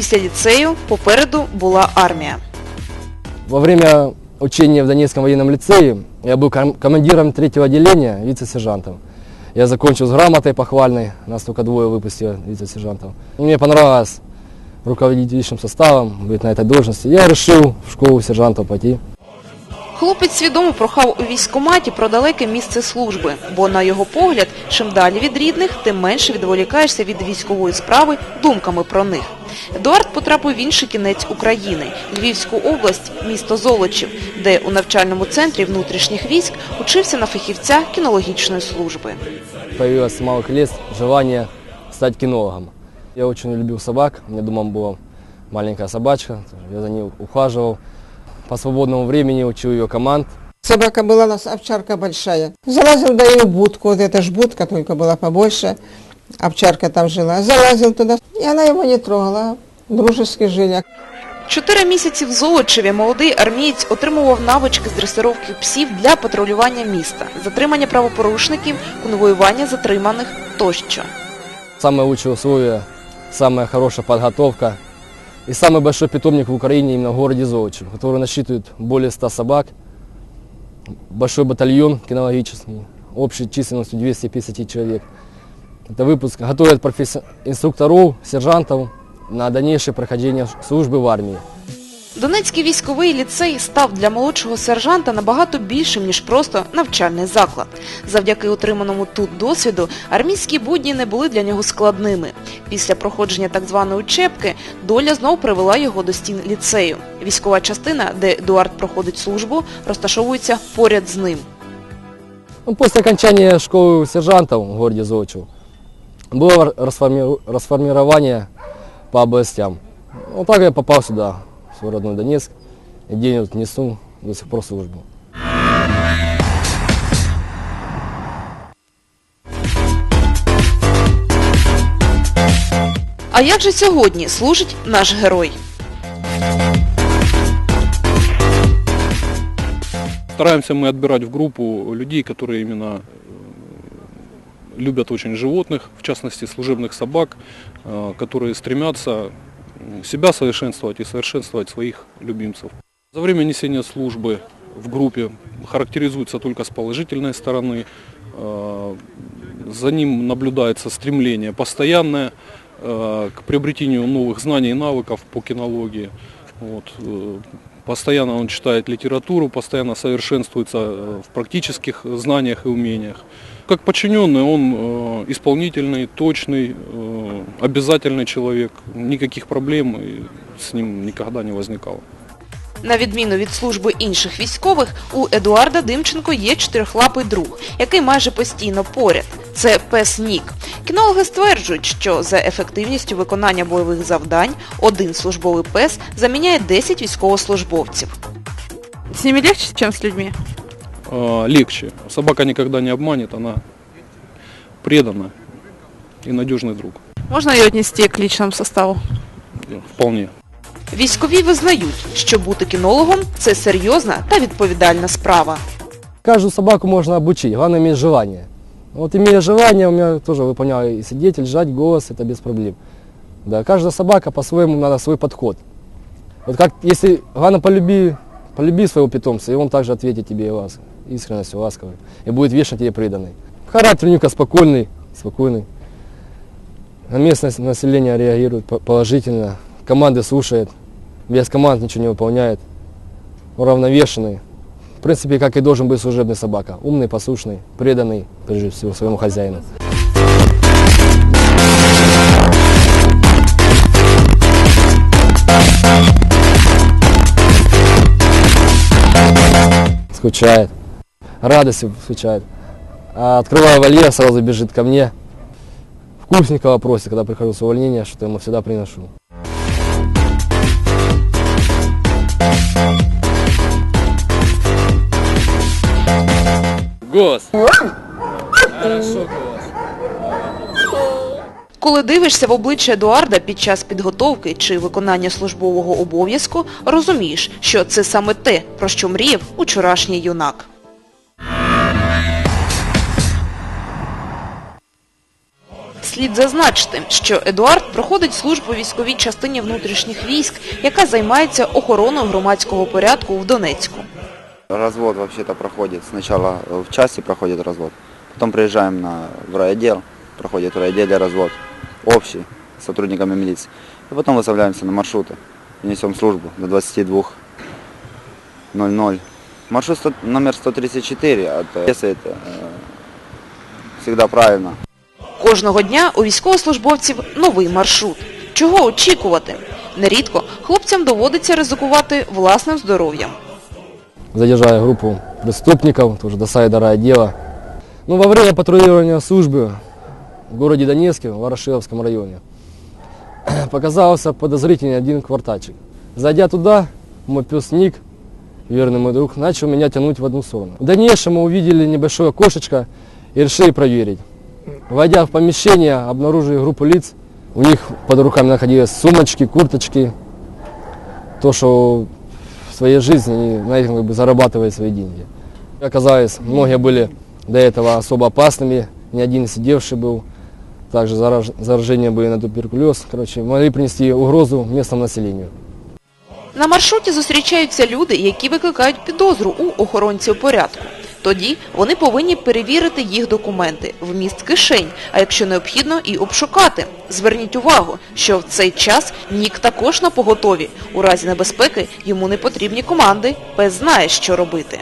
після ліцею попереду була армія. Во время учения в Донецком военном лицее я был ком- командиром третьего отделения, вице-сержантом. Я закончил с грамотой похвальной, нас только двое выпустили вице-сержантов. Мне понравилось руководить личным составом, быть на этой должности. Я решил в школу сержантов пойти. Хлопець свідомо прохав у військкоматі про далеке місце служби, бо, на його погляд, чим далі від рідних, тим менше відволікаєшся від військової справи думками про них. Едуард потрапив в інший кінець України – Львівську область, місто Золочів, де у навчальному центрі внутрішніх військ учився на фахівця кінологічної служби. Появилось с малых лет желание стать кинологом. Я очень любил собак, у меня дома была маленькая собачка, я за ней ухаживал По свободному времени учил ее команд, Собака была у нас, овчарка большая. Залазил до ее будку, вот эта ж будка только была побольше. Овчарка там жила. Залазил туда, и она его не трогала. Дружески жили. Чотири місяці в Золочеві молодий армієць отримував навички з дресировки псів для патрулювання міста, затримання правопорушників, конвоювання затриманих тощо. Самые лучшие условия, самая хорошая подготовка и самый большой питомник в Украине именно в городе Золочев, который насчитывает более 100 собак, большой батальон кинологический, общей численностью 250 человек. Это выпуск готовят професси- инструкторов, сержантов на дальнейшее прохождение службы в армии. Донецький військовий ліцей став для молодшого сержанта набагато більшим, ніж просто навчальний заклад. Завдяки отриманому тут досвіду армійські будні не були для нього складними. Після проходження так званої учебки доля знов привела його до стін ліцею. Військова частина, де Едуард проходить службу, розташовується поряд з ним. Ну, после окончания школы сержантов в Золочев было расформи- расформирование по областям. Вот так я попал сюда, в свой родной Донецк, и день вот несу до сих пор службу. А як же сьогодні служить наш герой? Стараемся мы отбирать в группу людей, которые именно э, любят очень животных, в частности служебных собак, э, которые стремятся м, себя совершенствовать и совершенствовать своих любимцев. За время несения службы в группе характеризуется только с положительной стороны. Э, За ним наблюдается стремление постоянное э, к приобретению новых знаний и навыков по кинологии. Вот, э, Постоянно он читает литературу, постоянно совершенствуется э, в практических знаниях и умениях. Как подчиненный он э, исполнительный, точный, э, обязательный человек. Никаких проблем и с ним никогда не возникало. На відміну від служби інших військових, у Едуарда Димченко є чотирьохлапий друг, який майже постійно поряд. Це пес Нік. Кінологи стверджують, що за ефективністю виконання бойових завдань один службовий пес заміняє 10 військовослужбовців. С ними легче, чем с людьми? Э, Легче. Собака никогда не обманет, она предана и надежный друг. Можно ее отнести к личному составу? Э, Вполне. Військові визнають, що бути кінологом це серйозна та відповідальна справа. Каждую собаку можно обучить, главное иметь желание. Вот имея желание, у меня тоже выполняю и сидеть, и лежать, голос, это без проблем. Да, каждая собака по-своему надо свой подход. Вот как, если, главное, полюби, полюби своего питомца, и он также ответит тебе и ласк, искренностью, ласковой, и будет вечно тебе преданный. Характер у Ника спокойный, спокойный. На местное население реагирует по- положительно, команды слушает, Без команд ничего не выполняет, уравновешенный. В принципе, как и должен быть служебный собака. Умный, послушный, преданный, прежде всего, своему хозяину. Скучает. Радость скучает. А открываю вольер, сразу бежит ко мне. Вкусненького просит, когда прихожу с увольнения, что ему всегда приношу. Хорошо, Гос. Коли дивишся в обличчя Едуарда під час підготовки чи виконання службового обов'язку, розумієш, що це саме те, про що мріяв учорашній юнак. Слід зазначити, що Едуард проходить службу військовій частині внутрішніх військ, яка займається охороною громадського порядку в Донецьку. Развод вообще-то проходит. Сначала э, в части проходит развод, потом приезжаем на, в райотдел, проходит в райотделе развод общий с сотрудниками милиции. И потом выставляемся на маршруты, несем службу до 22.00. Маршрут сто- номер 134 от Одессы, это э, всегда правильно. Кожного дня у військовослужбовців новий маршрут. Чого очікувати? Нерідко хлопцям доводиться ризикувати власним здоров'ям. Задержали группу преступников, тоже до сайда райотдела. Ну, во время патрулирования службы в городе Донецке, в Ворошиловском районе, показался подозрительный один квартальчик. Зайдя туда, мой пес Ник, верный мой друг, начал меня тянуть в одну сторону. В дальнейшем мы увидели небольшое окошечко и решили проверить. Войдя в помещение, обнаружили группу лиц. У них под руками находились сумочки, курточки. То, что своей жизни они на этом как бы зарабатывают свои деньги. Оказалось, многие были до этого особо опасными, ни один сидевший был. Также зараж- заражения были на туберкулез. Короче, могли принести угрозу местному населению. На маршруті зустрічаються люди, які викликають підозру у охоронців порядку. Тоді вони повинні перевірити їх документи, вміст кишень, а якщо необхідно, і обшукати. Зверніть увагу, що в цей час Нік також на поготові. У разі небезпеки йому не потрібні команди, пес знає, що робити.